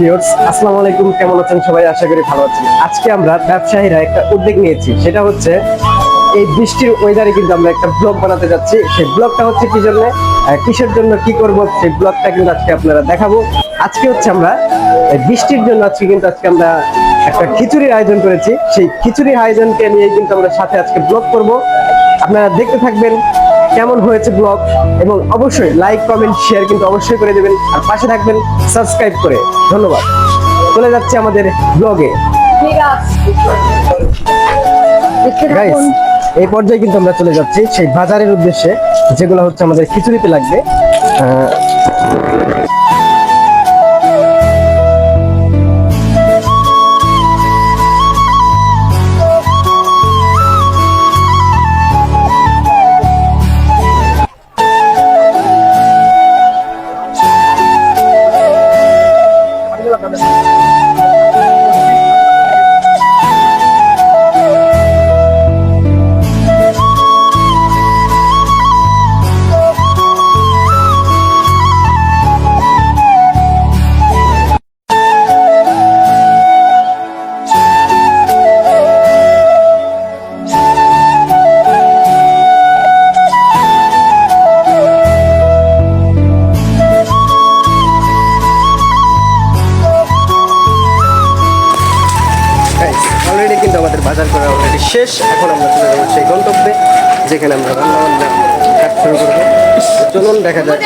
Viewers, আসসালামু আলাইকুম। কেমন আছেন সবাই? আশা করি ভালো আছেন। আজকে আমরা ব্যবসায়ীরা একটা উদ্যোগ নিয়েছি। সেটা হচ্ছে, এই বৃষ্টির ওয়েদারে কিন্তু আমরা একটা ব্লগ বানাতে যাচ্ছি। সেই ব্লগটা হচ্ছে কি জন্য? কিসের জন্য কি করব? সেই ব্লগটা কিন্তু আজকে আপনারা দেখাবো। আজকে হচ্ছে আমরা বৃষ্টির জন্য আজকে কিন্তু আজকে আমরা একটা খিচুড়ির আয়োজন করেছি। সেই খিচুড়ির আয়োজনকে নিয়ে কিন্তু আমরা সাথে আজকে ব্লগ করব। আপনারা দেখতে থাকবেন। কেমন হয়েছে ব্লগ, এবং অবশ্যই লাইক কমেন্ট শেয়ার কিন্তু অবশ্যই করে দেবেন। আর পাশে থাকবেন সাবস্ক্রাইব করে। ধন্যবাদ। চলে যাচ্ছে আমাদের ব্লগে এই পর্যায়ে কিন্তু আমরা চলে যাচ্ছি সেই বাজারের উদ্দেশ্যে, যেগুলো হচ্ছে আমাদের খিচুড়িতে লাগবে কিন্তু আমাদের বাজার করা অলরেডি শেষ। এখন আমরা চলে যাব সেই গন্তব্যে, যেখানে আমরা রান্না বান্না কাজ শুরু করব। চলুন, দেখা যাক।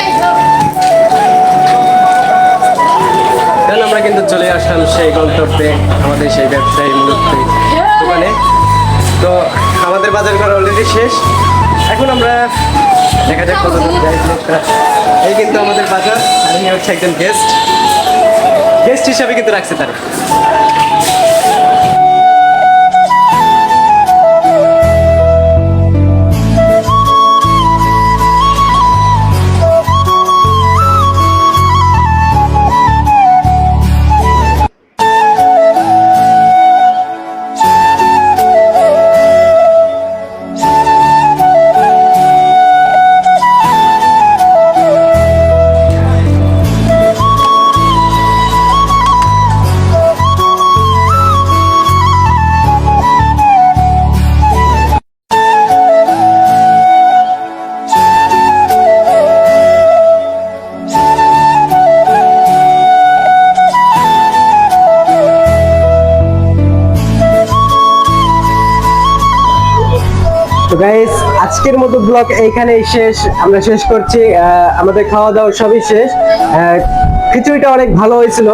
কারণ আমরা কিন্তু চলে আসলাম সেই গন্তব্যে, আমাদের সেই ব্যবসায়ী মূলত দোকানে। তো আমাদের বাজার করা অলরেডি শেষ। এখন আমরা দেখা যাক কত এই কিন্তু আমাদের বাজার। ইনি হচ্ছে একজন গেস্ট গেস্ট হিসাবে কিন্তু রাখছে তারা। তো গাইস আজকের মতো ব্লগ এইখানেই শেষ। আমরা শেষ করছি। আমাদের খাওয়া দাওয়া সবই শেষ। খিচুড়িটা অনেক ভালো হয়েছিল।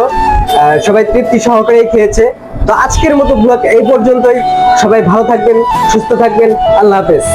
সবাই তৃপ্তি সহকারেই খেয়েছে। তো আজকের মতো ব্লগ এই পর্যন্তই। সবাই ভালো থাকবেন, সুস্থ থাকবেন। আল্লাহ হাফেজ।